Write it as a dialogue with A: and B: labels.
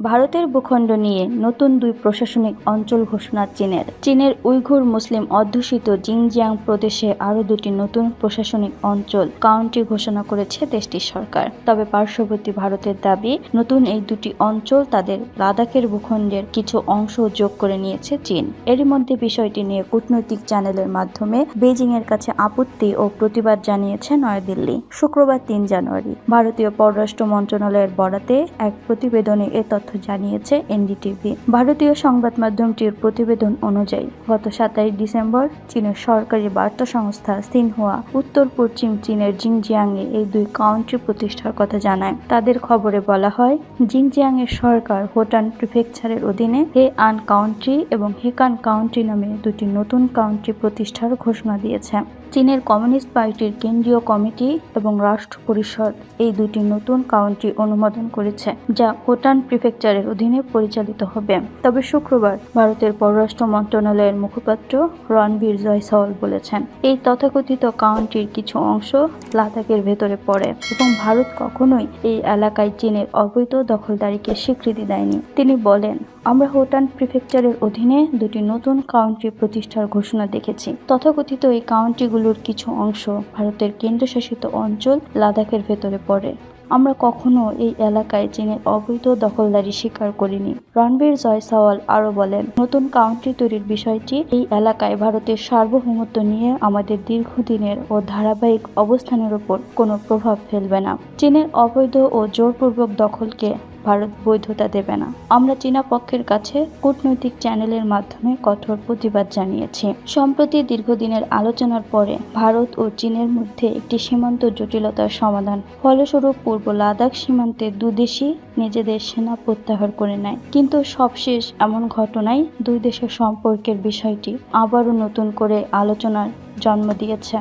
A: ভারতের ভূখণ্ড নিয়ে নতুন দুই প্রশাসনিক অঞ্চল ঘোষণা চীনের। চীনের উইঘুর মুসলিম অধ্যুষিত জিনজিয়াং প্রদেশে আরও দুটি নতুন প্রশাসনিক অঞ্চল, কাউন্টি ঘোষণা করেছে দেশটির সরকার। তবে পার্শ্ববর্তী ভারতের দাবি, নতুন এই দুটি অঞ্চল তাদের লাদাখের ভূখণ্ডের কিছু অংশ যোগ করে নিয়েছে চীন। এরই মধ্যে বিষয়টি নিয়ে কূটনৈতিক চ্যানেলের মাধ্যমে বেজিং এর কাছে আপত্তি ও প্রতিবাদ জানিয়েছে নয়াদিল্লি। শুক্রবার তিন জানুয়ারি, ভারতীয় পররাষ্ট্র মন্ত্রণালয়ের বরাতে এক প্রতিবেদনে এ তথ্য জানিয়েছে এনডিটিভি। ভারতীয় সংবাদ মাধ্যমটির প্রতিবেদন অনুযায়ী, গত সাতাশ ডিসেম্বর চীনের সরকারি বার্তা সংস্থা সিনহুয়া উত্তর পশ্চিম চীনের জিংজিয়াংয়ে এই দুই কাউন্টি প্রতিষ্ঠার কথা জানায়। তাদের খবরে বলা হয় জিংজিয়াং এর সরকার হোটান প্রিফেকচারের অধীনে হে আন কাউন্টি এবং হেকান কাউন্টি নামে দুটি নতুন কাউন্টি প্রতিষ্ঠার ঘোষণা দিয়েছে। চীনের কমিউনিস্ট পার্টির কেন্দ্রীয় কমিটি এবং রাষ্ট্র পরিষদ এই দুটি নতুন কাউন্টি অনুমোদন করেছে, যা হোটান প্রিফেকচারের অধীনে পরিচালিত হবে। তবে শুক্রবার ভারতের পররাষ্ট্র মন্ত্রণালয়ের মুখপাত্র রণবীর জয়সওয়াল বলেছেন, এই তথাকথিত কাউন্টির কিছু অংশ লাদাখের ভেতরে পড়ে এবং ভারত কখনোই এই এলাকায় চীনের অবৈধ দখলদারিকে স্বীকৃতি দেয়নি। তিনি বলেন আমরা হোটান প্রিফেকচারের অধীনে দুটি নতুন কাউন্টি প্রতিষ্ঠার ঘোষণা দেখেছি। তথাকথিত এই কাউন্টিগুলোর কিছু অংশ ভারতের কেন্দ্রশাসিত অঞ্চল লাদাখের ভেতরে পড়ে। আমরা কখনো এই এলাকায় চীনের অবৈধ দখলদারি স্বীকার করিনি, রণবীর জয়সওয়াল আরও বলেন। নতুন কাউন্টি তৈরির বিষয়টি এই এলাকায় ভারতের সার্বভৌমত্ব নিয়ে আমাদের দীর্ঘদিনের ও ধারাবাহিক অবস্থানের উপর কোনো প্রভাব ফেলবে না। চীনের অবৈধ ও জোরপূর্বক দখলকে ভারত বৈধতা দেবে না। আমরা চীনা পক্ষের কাছে কূটনৈতিক চ্যানেলের মাধ্যমে কঠোর প্রতিবাদ জানিয়েছি। সম্প্রতি দীর্ঘদিনের আলোচনার পরে ভারত ও চীনের মধ্যে একটি সীমান্ত জটিলতার সমাধান, ফলস্বরূপ পূর্ব লাদাখ সীমান্তে দুদেশই নিজেদের সেনা প্রত্যাহার করে নেয়। কিন্তু সবশেষ এমন ঘটনায় দুই দেশের সম্পর্কের বিষয়টি আবারও নতুন করে আলোচনার জন্ম দিয়েছে।